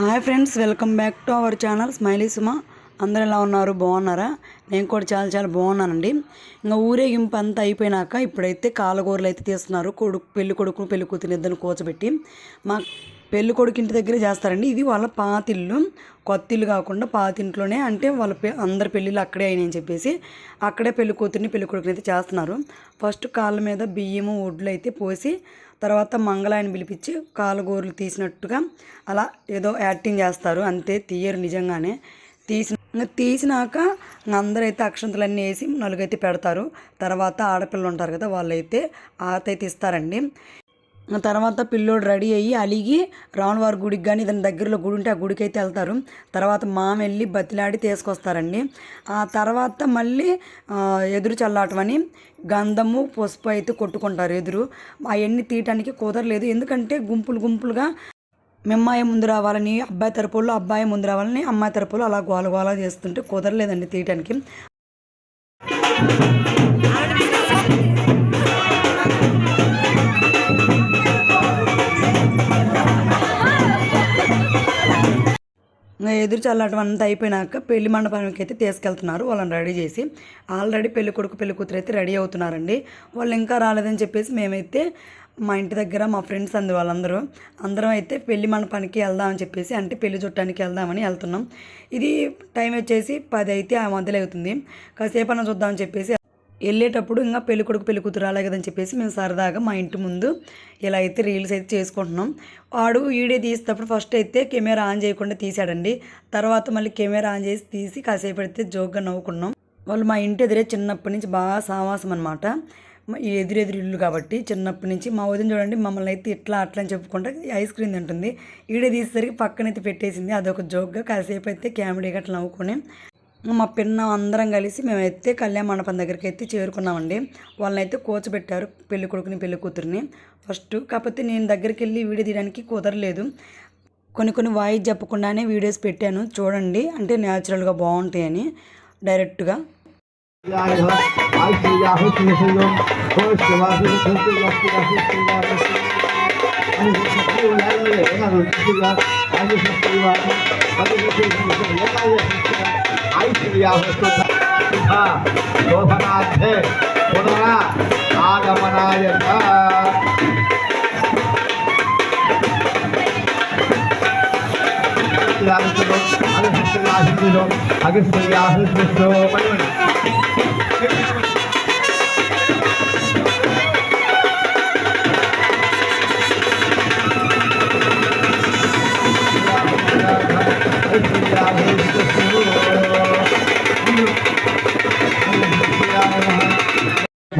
Hi friends welcome back to our channel smiley Suma. అందరు ఎలా ఉన్నారు? బాగున్నారా? నేను కూడా చాలా చాలా బాగున్నానండి. ఇంకా ఊరేగింపు అంతా అయిపోయినాక ఇప్పుడైతే కాలగూరలు అయితే తీస్తున్నారు. కొడుకు పెళ్ళి కొడుకును పెళ్ళి కూతురు ఇద్దరు కూర్చోబెట్టి మా పెళ్ళి కొడుకు ఇంటి దగ్గరే చేస్తారండి. ఇది వాళ్ళ పాతిల్లు. కొత్త ఇల్లు కాకుండా పాతింట్లోనే అంటే వాళ్ళ అందరి పెళ్ళిళ్ళు అక్కడే అయినాయని చెప్పేసి అక్కడే పెళ్ళి కూతుర్ని పెళ్ళి కొడుకుని అయితే చేస్తున్నారు. ఫస్ట్ కాళ్ళ మీద బియ్యము ఒడ్లు అయితే పోసి తర్వాత మంగళాయని పిలిపించి కాలుగోర్లు తీసినట్టుగా అలా ఏదో యాక్టింగ్ చేస్తారు. అంతే తీయరు నిజంగానే. తీసిన తీసినాక ఇంక అందరైతే అక్షంతలన్నీ వేసి నలుగైతే పెడతారు. తర్వాత ఆడపిల్లలు ఉంటారు కదా వాళ్ళైతే ఆతైతే ఇస్తారండి. తర్వాత పిల్లోడు రెడీ అయ్యి అలిగి రాములవారి గుడికి కానీ దాని దగ్గరలో గుడి ఉంటే ఆ గుడికి అయితే వెళ్తారు. తర్వాత మామ వెళ్ళి బతిలాడి తీసుకొస్తారండి. ఆ తర్వాత మళ్ళీ ఎదురు చల్లాటం అని గంధము పసుపు అయితే కొట్టుకుంటారు ఎదురు. అవన్నీ తీయటానికి కుదరలేదు. ఎందుకంటే గుంపులు గుంపులుగా మిమ్మాయి ముందు రావాలని అబ్బాయి తరపులో అబ్బాయి ముందు రావాలని అమ్మాయి తరపులో అలా గోల గోల చేస్తుంటే కుదరలేదండి తీయటానికి. ఎదురు చల్లటం అంతా అయిపోయినాక పెళ్ళి మండపానికి అయితే తీసుకెళ్తున్నారు. వాళ్ళని రెడీ చేసి ఆల్రెడీ పెళ్ళి కొడుకు పెళ్ళి కూతురు అయితే రెడీ అవుతున్నారండి. వాళ్ళు ఇంకా రాలేదని చెప్పేసి మేమైతే మా ఇంటి దగ్గర మా ఫ్రెండ్స్ అంది వాళ్ళందరూ అందరం అయితే పెళ్ళి మండపానికి వెళ్దామని చెప్పేసి అంటే పెళ్ళి చుట్టానికి వెళ్దామని వెళ్తున్నాం. ఇది టైం వచ్చేసి పది అయితే ఆ మధ్యలో అవుతుంది. కాసేపు అన్న చూద్దామని చెప్పేసి వెళ్ళేటప్పుడు ఇంకా పెళ్ళి కొడుకు పెళ్ళి కూతురు రాలే కదని చెప్పేసి మేము సరదాగా మా ఇంటి ముందు ఇలా అయితే రీల్స్ అయితే చేసుకుంటున్నాం. వాడు వీడియో తీసేటప్పుడు ఫస్ట్ అయితే కెమెరా ఆన్ చేయకుండా తీసాడండి తర్వాత మళ్ళీ కెమెరా ఆన్ చేసి తీసి కాసేపు అయితే జోక్గా నవ్వుకున్నాం. వాళ్ళు మా ఇంటి ఎదురే చిన్నప్పటి నుంచి బాగా సావాసం అనమాట ఎదురెదురు ఇల్లు కాబట్టి చిన్నప్పటి నుంచి మా వదిన చూడండి మమ్మల్ని అయితే ఇట్లా అట్లా అని చెప్పుకుంటే ఐస్ క్రీమ్ తింటుంది. ఈడే తీసేసరికి పక్కనైతే పెట్టేసింది. అదొక జోక్గా కాసేపు అయితే కెమెరా అట్లా నవ్వుకొని మా పిన్న అందరం కలిసి మేమైతే కళ్యాణ మండపం దగ్గరికి అయితే చేరుకున్నామండి. వాళ్ళని అయితే కూర్చోబెట్టారు పెళ్ళి కొడుకుని పెళ్ళి కూతురిని. ఫస్ట్ కాకపోతే నేను దగ్గరికి వెళ్ళి వీడియో తీయడానికి కుదరలేదు. కొన్ని కొన్ని వాయిస్ చెప్పకుండానే వీడియోస్ పెట్టాను. చూడండి అంటే న్యాచురల్గా బాగుంటాయని డైరెక్ట్గా. ஐஸ்வர்யா லோகநாத்தே புனரா ஆகமனாய அகஸ்திரியாக அகஸ்திரியாக శోభనార్థే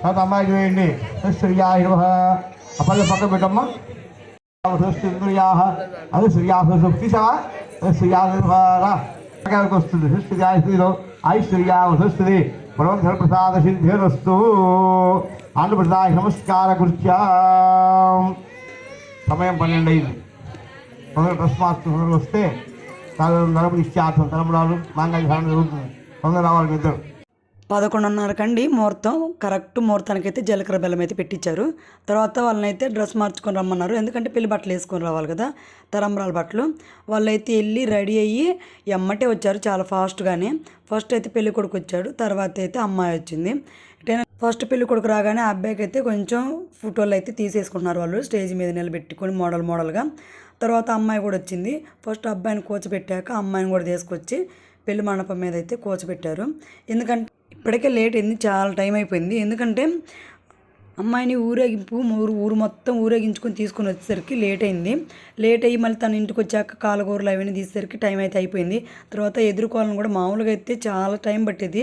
తర్వాత అమ్మాయికి వేయండి శ్రీయాయ అప్పటి పక్కన పెట్టమ్మా ఇంద్రియా అది శ్రీయా తీసావా శ్రీయా శ్రీయాహరా వస్తుంది. శ్రీయాయ శ్రీలో ఐశ్వర్యా వస్తుంది పరమంధర ప్రసాద సిద్ధిరస్తు. ఆంధ్రప్రదాయ నమస్కార కృత్యా సమయం పన్నెండు అయింది. తొందర తస్మాత్ తొందరగా వస్తే నలుగురు ఇచ్చార్థం తలముడాలు మాంగళ్య ధారణ జరుగుతుంది. తొందర రావాలి మీ ఇద్దరు. పదకొండున్నరకండి ముహూర్తం కరెక్ట్ ముహూర్తానికి అయితే జీలకర్ర బెల్లం అయితే పెట్టించారు తర్వాత వాళ్ళని అయితే డ్రెస్ మార్చుకొని రమ్మన్నారు. ఎందుకంటే పెళ్ళి బట్టలు వేసుకొని రావాలి కదా తరంబరాల బట్టలు. వాళ్ళైతే వెళ్ళి రెడీ అయ్యి ఎమ్మటే వచ్చారు చాలా ఫాస్ట్గానే. ఫస్ట్ అయితే పెళ్ళి కొడుకు వచ్చాడు తర్వాత అయితే అమ్మాయి వచ్చింది. ఫస్ట్ పెళ్ళి కొడుకు రాగానే ఆ అబ్బాయికి అయితే కొంచెం ఫోటోలు అయితే తీసేసుకుంటున్నారు వాళ్ళు. స్టేజ్ మీద నిలబెట్టుకొని మోడల్ మోడల్గా. తర్వాత అమ్మాయి కూడా వచ్చింది. ఫస్ట్ అబ్బాయిని కూర్చోబెట్టాక అమ్మాయిని కూడా తీసుకొచ్చి పెళ్ళి మండపం మీద అయితే కూర్చోబెట్టారు. ఎందుకంటే ఇప్పటికే లేట్ అయింది చాలా టైం అయిపోయింది. ఎందుకంటే అమ్మాయిని ఊరేగింపు ఊరు ఊరు మొత్తం ఊరేగించుకొని తీసుకొని వచ్చేసరికి లేట్ అయింది. లేట్ అయ్యి మళ్ళీ తన ఇంటికి వచ్చాక కాలగూరలు అవన్నీ తీసేసరికి టైం అయితే అయిపోయింది. తర్వాత ఎదుర్కోవాలని కూడా మామూలుగా అయితే చాలా టైం పట్టేది.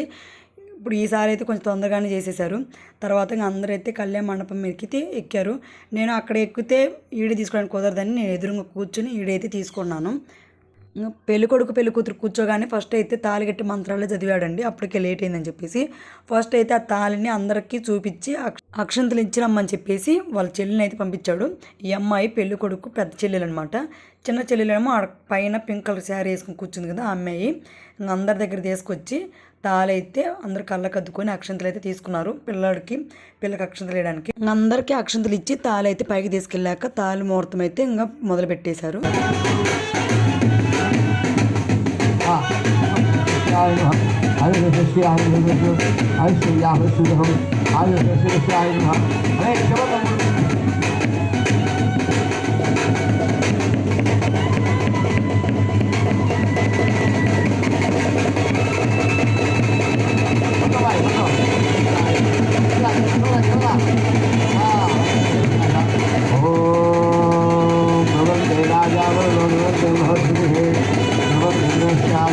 ఇప్పుడు ఈసారి అయితే కొంచెం తొందరగానే చేసేసారు తర్వాత ఇంకా అందరూ అయితే కళ్యాణ మండపం ఎక్కితే ఎక్కారు. నేను అక్కడ ఎక్కితే ఈడ తీసుకోవడానికి కుదరదని నేను ఎదురుగా కూర్చొని ఈడైతే తీసుకున్నాను. పెళ్ళికొడుకు పెళ్ళి కొడుకు పెళ్ళి కూతురు కూర్చోగానే ఫస్ట్ అయితే తాలిగట్టి మంత్రాలు చదివాడండి. అప్పటికే లేట్ అయిందని చెప్పేసి. ఫస్ట్ అయితే ఆ తాళిని అందరికీ చూపించి అక్ష- అక్షంతలు ఇచ్చిరమ్మని చెప్పేసి వాళ్ళ చెల్లిని అయితే పంపించాడు. ఈ అమ్మాయి పెళ్ళి కొడుకు పెద్ద చెల్లెలు అనమాట చిన్న చెల్లెలేమో ఆడ పైన పింక్ కలర్ శారీ వేసుకుని కూర్చుంది కదా ఆ అమ్మాయి. అందరి దగ్గర తీసుకొచ్చి తాళైతే అందరు కళ్ళకు అద్దుకొని అక్షంతలు అయితే తీసుకున్నారు. పిల్లడికి పిల్లకి అక్షంతలు వేయడానికి. అందరికీ అక్షంతలు ఇచ్చి తాళి అయితే పైకి తీసుకెళ్ళాక తాళి ముహూర్తం అయితే ఇంకా మొదలు పెట్టేశారు സൃഷ്ടിയായ നമ അതിന്റെ സൃഷ്ടിയായ ഐശ്വര്യാഹ ശുദ്ധം അതിന്റെ സൃഷ്ടിയായ നമ അനേകമ നമ്മൾ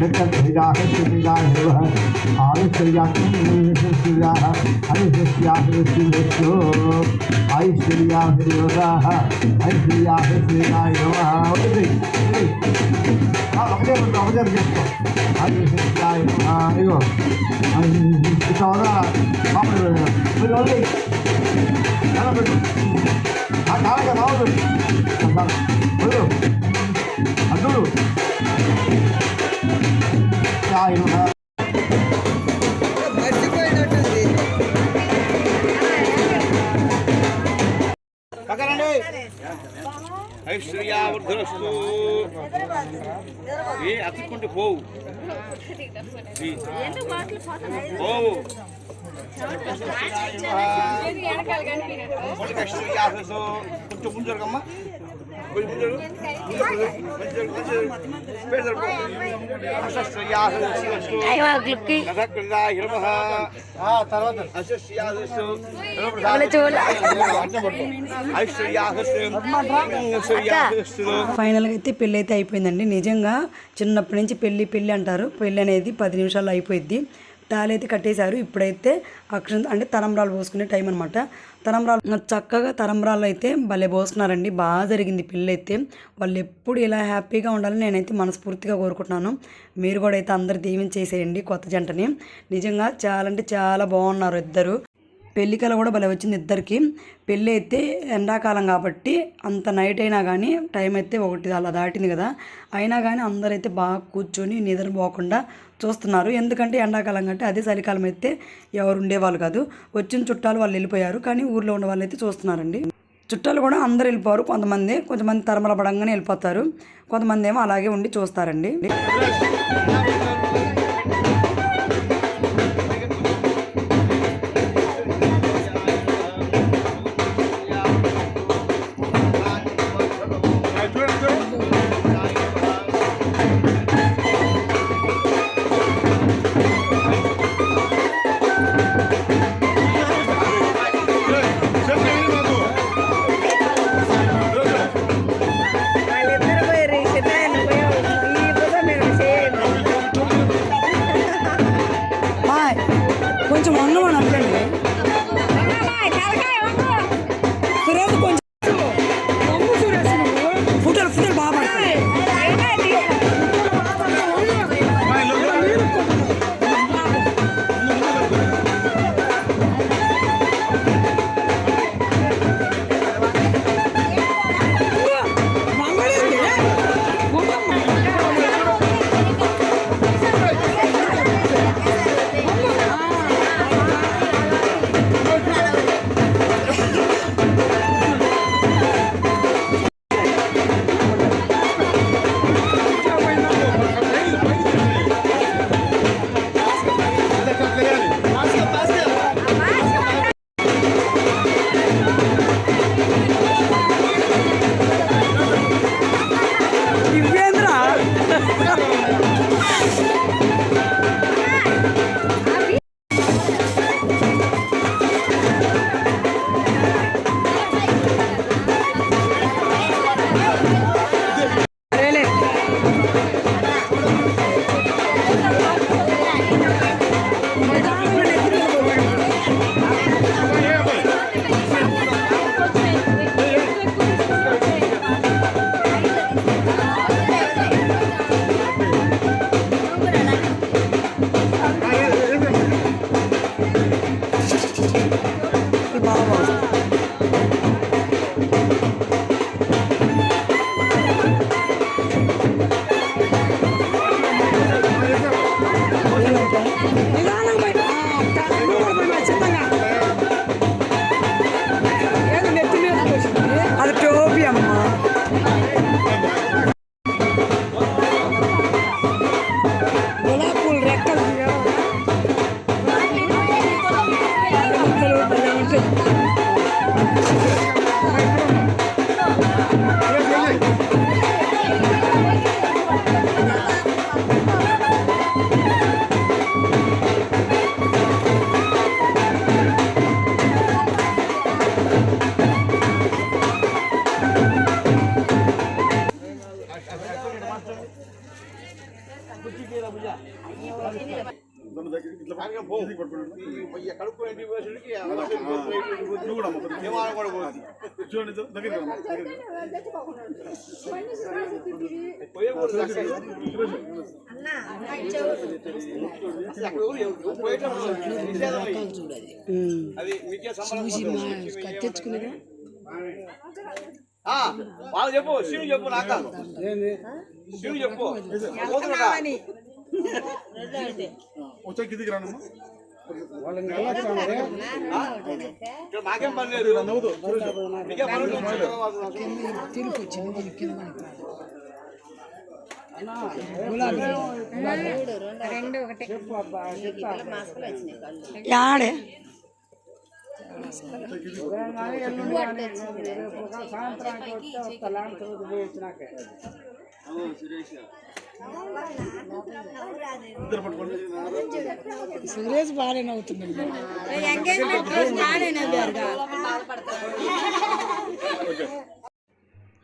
जगद्भिजा सुविधा हिव आयुश्वर्यासुविधा आयुष्यासुविष्णो आयुश्वर्या हिवदा आयुश्वर्या सुविधा हिव अपने अपने देखो आयुष्या हिव चौदह हाँ हाँ बताओ बोलो ఆయన ఐశ్వర్యావర్ధనస్తు. ఏ అతుక్కుంటే పోవు. పోవు. కొంచెం ముందు జరగమ్మా. ఫైనల్గా అయితే పెళ్ళి అయితే అయిపోయిందండి. నిజంగా చిన్నప్పటి నుంచి పెళ్ళి పెళ్ళి అంటారు. పెళ్ళి అనేది పది నిమిషాలు అయిపోయింది తాళి అయితే కట్టేశారు. ఇప్పుడైతే అక్షంత అంటే తలంబ్రాలు పోసుకునే టైం అనమాట తలంబ్రాలు చక్కగా తలంబ్రాలు అయితే భలే పోసుకున్నారండి బాగా జరిగింది పెళ్ళైతే. వాళ్ళు ఎప్పుడు ఇలా హ్యాపీగా ఉండాలని నేనైతే మనస్ఫూర్తిగా కోరుకుంటున్నాను. మీరు కూడా అయితే అందరు దీవించేసేయండి కొత్త జంటని. నిజంగా చాలా అంటే చాలా బాగున్నారు ఇద్దరు. పెళ్ళికల కూడా భలే వచ్చింది ఇద్దరికి. పెళ్ళి అయితే ఎండాకాలం కాబట్టి అంత నైట్ అయినా కానీ టైం అయితే ఒకటి అలా దాటింది కదా. అయినా కానీ అందరైతే బాగా కూర్చొని నిద్రపోకుండా చూస్తున్నారు. ఎందుకంటే ఎండాకాలం కంటే అదే చలికాలం అయితే ఎవరు ఉండేవాళ్ళు కాదు. వచ్చిన చుట్టాలు వాళ్ళు వెళ్ళిపోయారు. కానీ ఊర్లో ఉన్న వాళ్ళు అయితే చూస్తున్నారండి. చుట్టాలు కూడా అందరు వెళ్ళిపోరు. కొంతమంది కొంతమంది తరమల పడంగానే వెళ్ళిపోతారు. కొంతమంది ఏమో అలాగే ఉండి చూస్తారండి. సంబంధం తెచ్చుకునేదా? వాళ్ళు చెప్పు శివుని చెప్పు నాకు. శివుని చెప్పు? వచ్చా కిందికి రానమ్మా. ఇక్కడ మాకేం పని లేదు పట్టుకోండి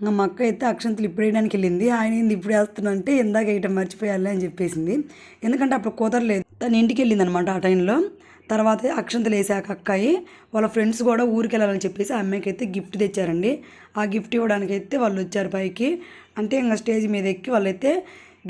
ఇంకా మా అక్క అయితే అక్షంతలు ఇప్పుడు వేయడానికి వెళ్ళింది. ఆయన ఏంది ఇప్పుడు వేస్తున్నా అంటే ఇందాక వేయటం మర్చిపోయాలి అని చెప్పేసింది. ఎందుకంటే అప్పుడు కుదరలేదు. తను ఇంటికి వెళ్ళింది అనమాట ఆ టైంలో తర్వాత అక్షంతలు వేసాక అక్కాయి వాళ్ళ ఫ్రెండ్స్ కూడా ఊరికి వెళ్ళాలని చెప్పేసి ఆ అమ్మాయికి అయితే గిఫ్ట్ తెచ్చారండి. ఆ గిఫ్ట్ ఇవ్వడానికి అయితే వాళ్ళు వచ్చారు పైకి. అంటే ఇంకా స్టేజ్ మీద ఎక్కి వాళ్ళైతే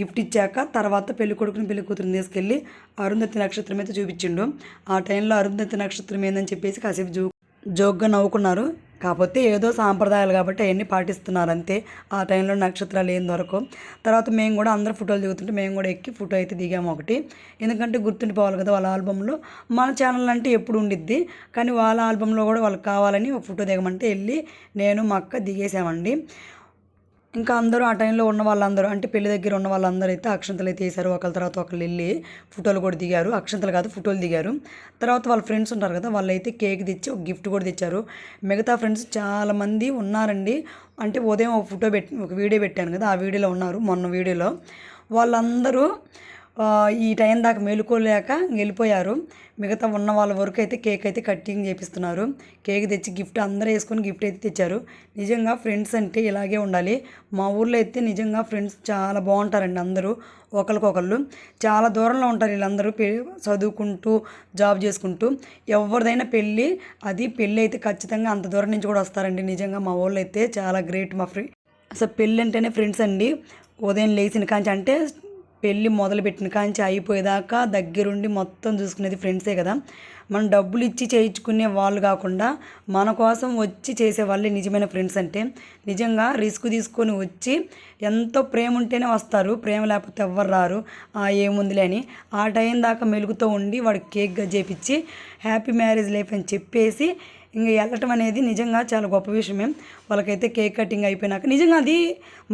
గిఫ్ట్ ఇచ్చాక తర్వాత పెళ్ళి కొడుకుని పెళ్ళి కూతురుని తీసుకెళ్ళి అరుంధతి నక్షత్రం అయితే చూపించిండు. ఆ టైంలో అరుంధతి నక్షత్రం ఏందని చెప్పేసి కాసేపు జో జోక్గా నవ్వుకున్నారు. కాకపోతే ఏదో సాంప్రదాయాలు కాబట్టి అవన్నీ పాటిస్తున్నారు అంతే ఆ టైంలో నక్షత్రాలు ఏం దొరకవు. తర్వాత మేము కూడా అందరూ ఫోటోలు దిగుతుంటే మేము కూడా ఎక్కి ఫోటో అయితే దిగాము ఒకటి. ఎందుకంటే గుర్తుండిపోవాలి కదా వాళ్ళ ఆల్బంలో. మన ఛానల్ అంటే ఎప్పుడు ఉండిద్ది. కానీ వాళ్ళ ఆల్బంలో కూడా వాళ్ళకి కావాలని ఒక ఫోటో దిగమంటే వెళ్ళి నేను మా అక్క దిగేసామండి. ఇంకా అందరూ ఆ టైంలో ఉన్న వాళ్ళందరూ అంటే పెళ్ళి దగ్గర ఉన్న వాళ్ళందరూ అయితే అక్షంతలు అయితే వేశారు. ఒకళ్ళ తర్వాత ఒకళ్ళు వెళ్ళి ఫోటోలు కూడా దిగారు. అక్షంతలు కాదు ఫోటోలు దిగారు. తర్వాత వాళ్ళ ఫ్రెండ్స్ ఉంటారు కదా వాళ్ళైతే కేక్ తెచ్చి ఒక గిఫ్ట్ కూడా తెచ్చారు. మిగతా ఫ్రెండ్స్ చాలామంది ఉన్నారండి. అంటే ఉదయం ఒక ఫోటో పెట్టి ఒక వీడియో పెట్టాను కదా ఆ వీడియోలో ఉన్నారు మొన్న వీడియోలో. వాళ్ళందరూ ఈ టైం దాకా మేలుకోలేక వెళ్ళిపోయారు మిగతా ఉన్న వాళ్ళ వరకు అయితే కేక్ అయితే కటింగ్ చేపిస్తున్నారు. కేక్ తెచ్చి గిఫ్ట్ అందరూ వేసుకొని గిఫ్ట్ అయితే తెచ్చారు. నిజంగా ఫ్రెండ్స్ అంటే ఇలాగే ఉండాలి. మా ఊర్లో అయితే నిజంగా ఫ్రెండ్స్ చాలా బాగుంటారండి అందరూ ఒకరికొకళ్ళు. చాలా దూరంలో ఉంటారు వీళ్ళందరూ పె- చదువుకుంటూ జాబ్ చేసుకుంటూ. ఎవరిదైనా పెళ్ళి అది పెళ్ళి అయితే ఖచ్చితంగా అంత దూరం నుంచి కూడా వస్తారండి. నిజంగా మా ఊళ్ళో అయితే చాలా గ్రేట్ మా ఫ్రెండ్ అసలు పెళ్ళి అంటేనే ఫ్రెండ్స్ అండి. ఉదయం లేచిన కాంచి అంటే పెళ్ళి మొదలుపెట్టిన కాంచి అయిపోయేదాకా దగ్గరుండి మొత్తం చూసుకునేది ఫ్రెండ్సే కదా. మనం డబ్బులు ఇచ్చి చేయించుకునే వాళ్ళు కాకుండా మన కోసం వచ్చి చేసే వాళ్ళే నిజమైన ఫ్రెండ్స్ అంటే నిజంగా రిస్క్ తీసుకొని వచ్చి ఎంతో ప్రేమ ఉంటేనే వస్తారు. ప్రేమ లేకపోతే ఎవ్వరు రారు. ఆ ఏముందిలే అని ఆ టైం దాకా మెలుగుతూ ఉండి వాడు కేక్గా చేపించి హ్యాపీ మ్యారేజ్ లైఫ్ అని చెప్పేసి ఇంకా వెళ్ళటం అనేది నిజంగా చాలా గొప్ప విషయమే. వాళ్ళకైతే కేక్ కటింగ్ అయిపోయినాక నిజంగా అది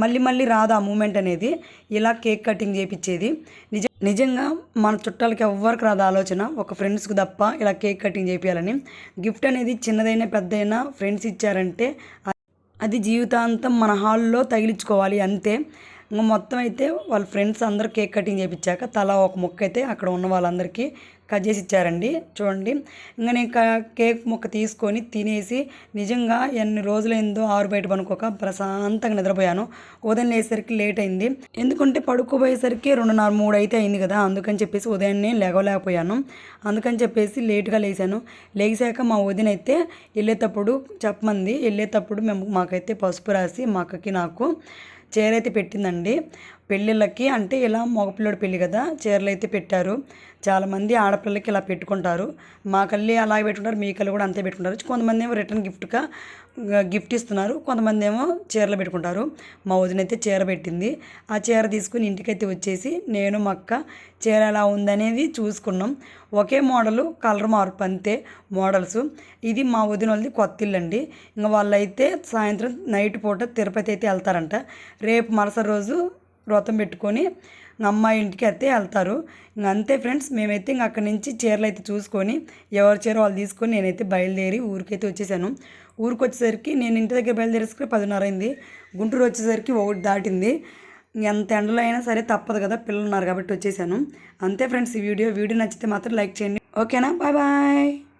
మళ్ళీ మళ్ళీ రాదు ఆ మూమెంట్ అనేది? ఇలా కేక్ కటింగ్ చేయించేది నిజ నిజంగా మన చుట్టాలకి ఎవ్వరికి రాదు ఆలోచన? ఒక ఫ్రెండ్స్కి తప్ప ఇలా కేక్ కటింగ్ చేయించాలని గిఫ్ట్ అనేది చిన్నదైనా పెద్దైనా ఫ్రెండ్స్ ఇచ్చారంటే అది జీవితాంతం మన హాల్లో తగిలించుకోవాలి అంతే. ఇంకా మొత్తం అయితే వాళ్ళ ఫ్రెండ్స్ అందరూ కేక్ కటింగ్ చేయించాక తలా ఒక మొక్క అయితే అక్కడ ఉన్న వాళ్ళందరికీ కట్ చేసి ఇచ్చారండి. చూడండి. ఇంకా నేను కేక్ ముక్క తీసుకొని తినేసి నిజంగా ఎన్ని రోజులైందో ఆరు బయట పనుకోక ప్రశాంతంగా నిద్రపోయాను. ఉదయం లేసరికి లేట్ అయింది. ఎందుకంటే పడుకోపోయేసరికి రెండున్నర మూడు అయితే అయింది కదా అందుకని చెప్పేసి ఉదయాన్నే లేవలేకపోయాను. అందుకని చెప్పేసి లేట్గా లేచాను లేచాక మా వదిన అయితే వెళ్ళేటప్పుడు చెప్పమంది. వెళ్ళేటప్పుడు మేము మాకైతే పసుపు రాసి మా అక్కకి నాకు చీర అయితే పెట్టిందండి. పెళ్ళిళ్ళకి అంటే ఇలా మగపిల్లడి పెళ్ళి కదా చీరలు అయితే పెట్టారు. చాలామంది ఆడపిల్లలకి ఇలా పెట్టుకుంటారు. మా కళ్ళి అలాగే పెట్టుకుంటారు మీ కళ్ళు కూడా అంతే పెట్టుకుంటారు. కొంతమంది ఏమో రిటర్న్ గిఫ్ట్గా గిఫ్ట్ ఇస్తున్నారు. కొంతమంది ఏమో చీరలు పెట్టుకుంటారు. మా వదిన అయితే చీర పెట్టింది. ఆ చీర తీసుకుని ఇంటికైతే వచ్చేసి నేను మా అక్క చీర ఎలా ఉందనేది చూసుకున్నాం. ఒకే మోడలు కలర్ మార్పు అంతే మోడల్స్. ఇది మా వదిన వాళ్ళది కొత్త ఇల్లు అండి. ఇంకా వాళ్ళైతే సాయంత్రం నైట్ పూట తిరుపతి అయితే వెళ్తారంట. రేపు మరుసటి రోజు వ్రతం పెట్టుకొని అమ్మాయి ఇంటికి అయితే వెళ్తారు. ఇంక అంతే ఫ్రెండ్స్ మేమైతే ఇంక అక్కడి నుంచి చీరలు అయితే చూసుకొని ఎవరి చీర వాళ్ళు తీసుకొని నేనైతే బయలుదేరి ఊరికైతే వచ్చేసాను. ఊరికి వచ్చేసరికి నేను ఇంటి దగ్గర బయలుదేరేసరికి పదిన్నర అయింది. గుంటూరు వచ్చేసరికి ఒకటి దాటింది. ఎంత ఎండలో అయినా సరే తప్పదు కదా పిల్లలు ఉన్నారు కాబట్టి వచ్చేసాను. అంతే ఫ్రెండ్స్ ఈ వీడియో వీడియో నచ్చితే మాత్రం లైక్ చేయండి. ఓకేనా? Bye bye.